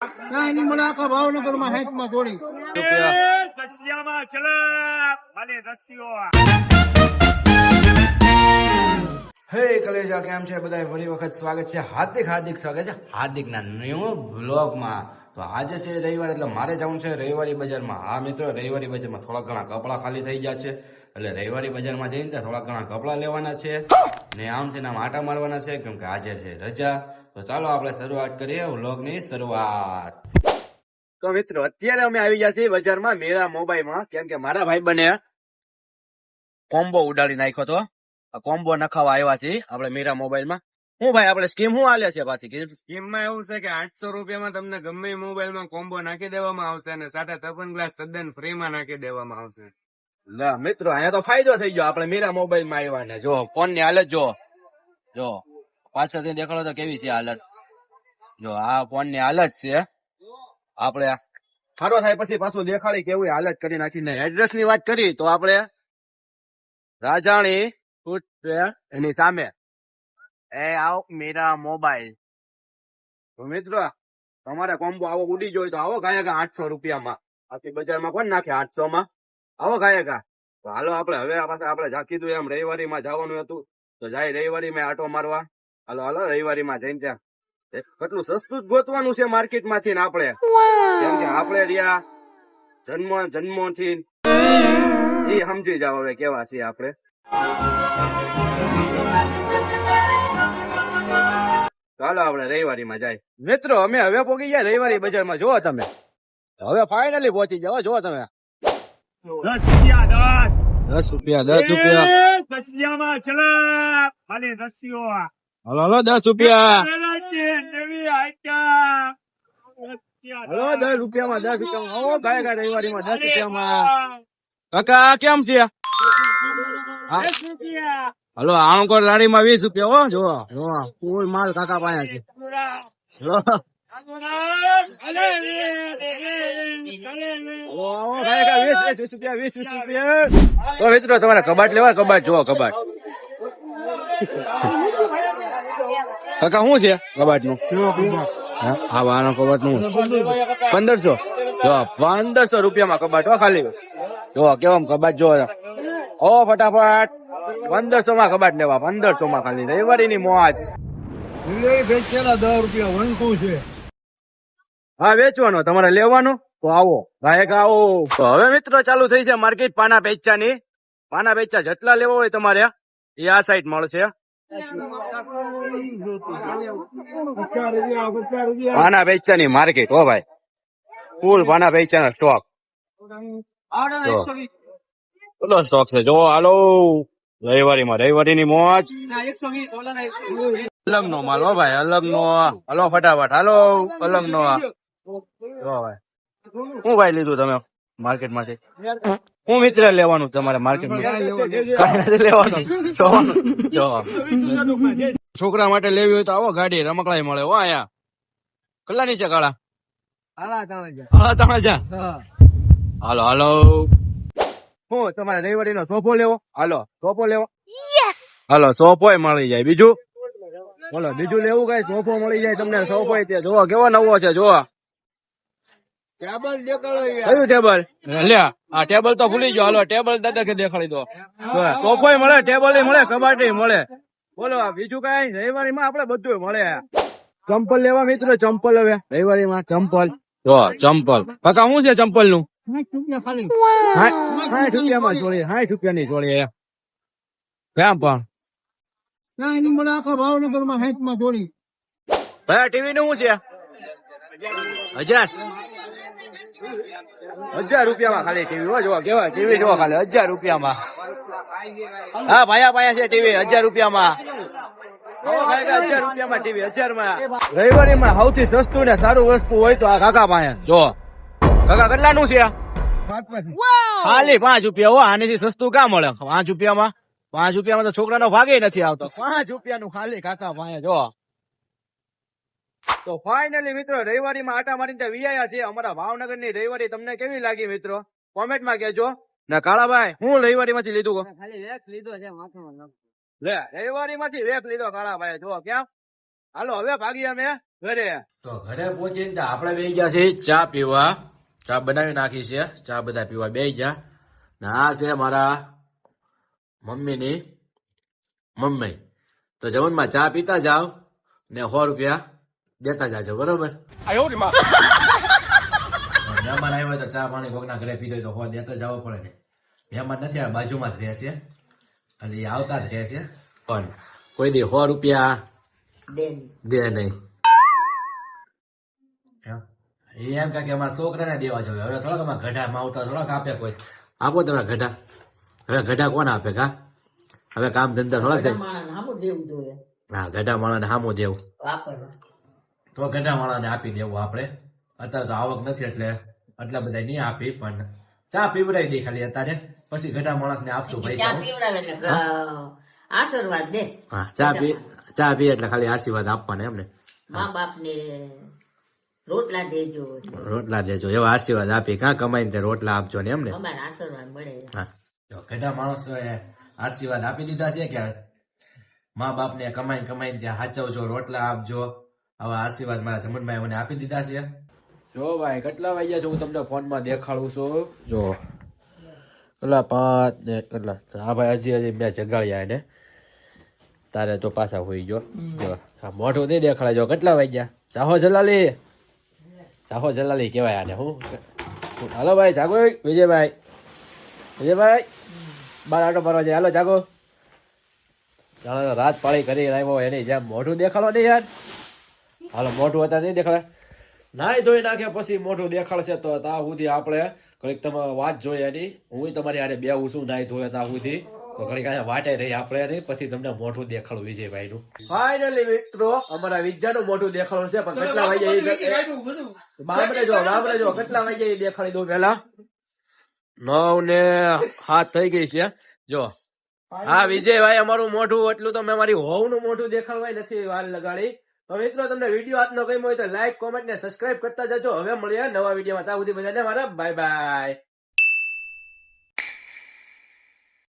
એની મને આખા ભાવનગરમાં હેંચમાં જોડી. રશિયામાં ચલે મને રશિયો હે કલેજા, કેમ છે? બધા ફરી વખત સ્વાગત છે. હાર્દિક હાર્દિક સ્વાગત છે. હાર્દિકના ન્યૂ બ્લોગમાં તો આજે છે રવિવાર, એટલે મારે જવું છે રવિવારી બજારમાં. હા મિત્રો, રવિવારી બજારમાં થોડા ઘણા કપડાં ખાલી થઈ ગયા છે. એટલે રવિવારી બજારમાં જઈને ત્યાં થોડા ઘણા કપડાં લેવાના છે. ને આમ છે આમ આટા મારવાના છે, કેમ કે આજે છે રજા. તો ચાલો આપણે શરૂઆત કરીએ વ્લોગની શરૂઆત. તો મિત્રો, અત્યારે અમે આવી ગયા છીએ બજારમાં મેરા મોબાઈલમાં. કેમ કે મારા ભાઈ બને કોમ્બો ઉડાડી નાખ્યો તો કોમ્બો નખાવા આવ્યા છે આપણે મીરા મોબાઈલમાં. હું ભાઈ આપણે સ્કીમ શું આલે છે પાછી? સ્કીમમાં એવું છે કે આઠસો રૂપિયામાં તમને ગમે મોબાઈલમાં કોમ્બો નાખી દેવામાં આવશે અને સાથે તપન ગ્લાસ તદ્દન ફ્રીમાં નાખી દેવામાં આવશે. ના મિત્રો અહીંયા તો ફાયદો થઈ ગયો. આપણે મીરા મોબાઈલમાં આવ્યા ને. જો ફોનની હાલત જો. જો પાછળથી દેખાડો તો કેવી છે હાલત. જો આ ફોનની હાલત છે. આપણે સારો થાય પછી પાછું દેખાડી કેવી હાલત કરી નાખીને. એડ્રેસની વાત કરી તો આપણે રાજાણી એની સામે. એ આવો મીરા મોબાઈલ. તો મિત્રો, તમારે કોમ્બો આવો ઉડી જોઈ તો આવો ગાયકા આઠસો રૂપિયામાં. આખી બજારમાં કોણ નાખે આઠસો માં આવો ગાયકા. તો હાલો આપણે હવે આપણે કીધું એમ રવિવારી માં જવાનું હતું. તો જાય રવિવારી માં આટો મારવા. હાલો હાલો રવિવારી માં જઈને ત્યાં. કેટલું સસ્તું ગોતવાનું છે માર્કેટમાંથી ને આપણે. કેમ કે આપણે રહ્યા જન્મ જન્મો થી એ સમજી જાવ હવે કેવા છીએ આપણે. ચાલો આપણે રવિવારી માં જાય. મિત્રો અમે હવે પોગી ગયા રવિવારી બજારમાં. જોવો તમે. હવે ફાઇનલી પહોંચી જાઓ જો તમે. દસ રૂપિયા દસ. દસ રૂપિયા ચલે. હલો હલો દસ રૂપિયા. નવી આઈટમ. હલો દસ રૂપિયામાં દસ રૂપિયામાં. આવો ગાય ગાય રવિવારીમાં દસ રૂપિયામાં. કાકા કેમ છે. દસ રૂપિયા હલો આણકોર લારીમાં વીસ રૂપિયા હો જો જો ફૂલ માલ કાકા પાસે છે. મિત્રો તમારે કબાટ લેવા કબાટ જોવો કબાટ. કાકા શું છે કબાટનું હા વાનો કબાટનું પંદરસો. જો પંદરસો રૂપિયામાં કબાટ હો ખાલી. જો કેવા કબાટ જો ઓ ફટાફટ. પંદરસો માં કબાટ લેવા પંદરસો માં ખાલી રવિવારી ની મોજ દસ રૂપિયા વનકું છે. હા વેચવાનો. તમારે લેવાનો? તો આવો. ગાયક આવો. તો હવે મિત્રો ચાલુ થઈ છે માર્કેટ પાના પેચા ની પાના પેચા જેટલા લેવા હોય તમારે એ આ સાઈડ મળશે. પાના પેચા ની માર્કેટ હો ભાઈ. ફૂલ પાના પેચા ના સ્ટોક કેટલો સ્ટોક છે? જો હાલો. રવિવારી માં રવિવારી મોજ. અલગ નો માલ હો ભાઈ અલગ નો હલો ફટાફટ. હાલો અલગ નો હું ભાઈ. શું ભાઈ લીધું તમે માર્કેટમાંથી હું મિત્ર લેવાનું તમારે માર્કેટ નથી લેવાનું. જો છોકરા માટે લેવી હોય તો આવો ગાડી રમકડાઈ મળે હો અહીંયા. કેટલાની છે કાળા? હાલો હાલો. હું તમારે રવિવારી નો સોફો લેવો? હાલો સોફો લેવો. હાલો સોફો મળી જાય. બીજું? બોલો બીજું લેવું કઈ? સોફો મળી જાય તમને? સોફો ત્યાં જોવો કેવો નવો છે જોવો. કયું ટેબલ? લે આ ટેબલ તો ભૂલી ગયો. હાલો ટેબલ દાદા કે દેખાડી દો. સોફો મળે ટેબલ મળે કબાટી મળે. બોલો બીજું કઈ? રવિવારી માં આપડે બધું મળે. ચંપલ લેવા મિત્રો ચંપલ હવે. રવિવારી માં ચંપલ. જો ચંપલ. કાકા શું છે ચંપલનું સાઠ રૂપિયા માં ચોળી સાઠ રૂપિયા ની ચોળી કેમ પણ? ના એની મને આખા ભાવનગરમાં માં જોડી. ભાઈ ટીવી નું શું છે? હજાર. હજાર રૂપિયામાં ખાલી ટીવી. હો જોવા કેવા ટીવી જોવા ખાલી હજાર રૂપિયામાં. હા ભાયા ભાયા છે ટીવી હજાર રૂપિયામાં. હજાર રૂપિયામાં ટીવી હજારમાં રવિવારી માં સૌથી સસ્તું ને સારું વસ્તુ હોય તો આ કાકા પાસે. જો. કાકા કેટલાનું છે? ખાલી પાંચ રૂપિયા. હો આનેથી સસ્તું ક્યાં મળે? પાંચ રૂપિયામાં? પાંચ રૂપિયામાં તો છોકરાનો ભાગે નથી આવતો. પાંચ રૂપિયાનું ખાલી કાકા ભાઈ જો. તો ફાઇનલી મિત્રો રવિવારી માં આટા મારીને ત્યાં વિયાયા છે. અમારા ભાવનગરની રવિવારી તમને કેવી લાગી મિત્રો? કોમેન્ટમાં કેજો ને કાળાભાઈ હું રવિવારી માંથી લીધું કહો? લે રવિવારી માંથી વેક લીધો કાળાભાઈ જો ક્યાં? હાલો હવે ભાગી અમે ઘરે. તો ઘરે પહોંચીને આપડે આપણે બે ગયા છે ચા પીવા. ચા બનાવી નાખી છે. ચા બધા પીવા બે ગયા. ને આ છે મારા મમ્મીની મમ્મી. તો જવનમાં ચા પીતા જાઓ ને સો રૂપિયા દેતા જાજો બરોબર? મહેમાન આવ્યો હોય તો ચા પાણી કોકના ઘરે પીધો તો સો દેતા જવો પડે. ને મહેમાન નથી આ બાજુમાં જ રહે છે. એટલે એ આવતા જ રહે છે. પણ કોઈ દી સો રૂપિયા દે નહીં. એમ કે અમારા છોકરાને દેવા જોઈએ. હવે થોડાક અમારા ગઢા માવતા થોડાક આપે કોઈ. આપો તમે ગઢા. હવે ગઢા કોણ આપે કા? હવે કામ ધંધા થોડાક થાય. હા ગઢા માણસને સામું દેવું તો ગઢા માણસને આપી દેવું આપણે. અત્યારે તો આવક નથી એટલે એટલા બધા નહીં આપી પણ ચા પીવડાવી દે ખાલી અત્યારે. પછી ગઢા માણસને આપશું ચા પૈસા પીવડાવે એટલે આશીર્વાદ દે. હા ચા પી ચા પી એટલે ખાલી આશીર્વાદ આપવાના એમને. મા બાપ ને રોટલા દેજો રોટલા દેજો એવા આશીર્વાદ આપી. કાં કમાઈને તે રોટલા આપજો ને એમને? અમારા આશીર્વાદ મળે. હા. જો કેટલા માણસો આશીર્વાદ આપી દીધા છે કે મા બાપને કમાઈને કમાઈને ત્યાં સાચવજો રોટલા આપજો. આવા આશીર્વાદ મારા જમણભાઈ મને આપી દીધા છે. જો ભાઈ કેટલા વાગ્યા છે હું તમને ફોનમાં દેખાડું છું. જો. કેટલા પાંચ ને કેટલા? હા ભાઈ હજી હજી મેં જગાડ્યા એને. તારે તો પાછા હોઈ ગયો. મોઢું નહીં દેખાડે. જો કેટલા વાગ્યા? ચાહો જલાલી. ચાહો જલાલી કહેવાય આને હું હાલો ભાઈ જાગો વિજયભાઈ વિજયભાઈ બાર આટો મારવા જાય હાલો જાગો ચાલો રાત પાળી કરી આવ્યો એની જેમ મોઢું દેખાડો નહીં યાર હાલો મોઢું અત્યારે નહીં દેખાડે નાઈ ધોઈ નાખ્યા પછી મોઢું દેખાડશે તો ત્યાં સુધી આપણે કંઈક તમે વાત જોઈએ એની હું તમારી આને બે છું નાઈ ધોયા ત્યાં સુધી તો અહીંયા વાટે રહી આપણે એની પછી તમને મોઢું દેખાડું વિજયભાઈ નું ફાઇનલી મિત્રો અમારા વિદ્યાનું મોઢું દેખાડું છે પણ કેટલા વાગે બાબરે જો બાબરે જો કેટલા વાગે એ દેખાડી દઉં પેલા નવ ને હાથ થઈ ગઈ છે જો. હા વિજયભાઈ અમારું મોઢું એટલું તો મેં મારી હોવનું મોઢું દેખાડવાય નથી વાલ લગાડી. તો મિત્રો તમને વીડિયો આજનો ગમ્યો હોય તો લાઈક કોમેન્ટ ને સબસ્ક્રાઇબ કરતા જજો. હવે મળીએ નવા વિડીયોમાં. ત્યાં સુધી બધાને મારા બાય બાય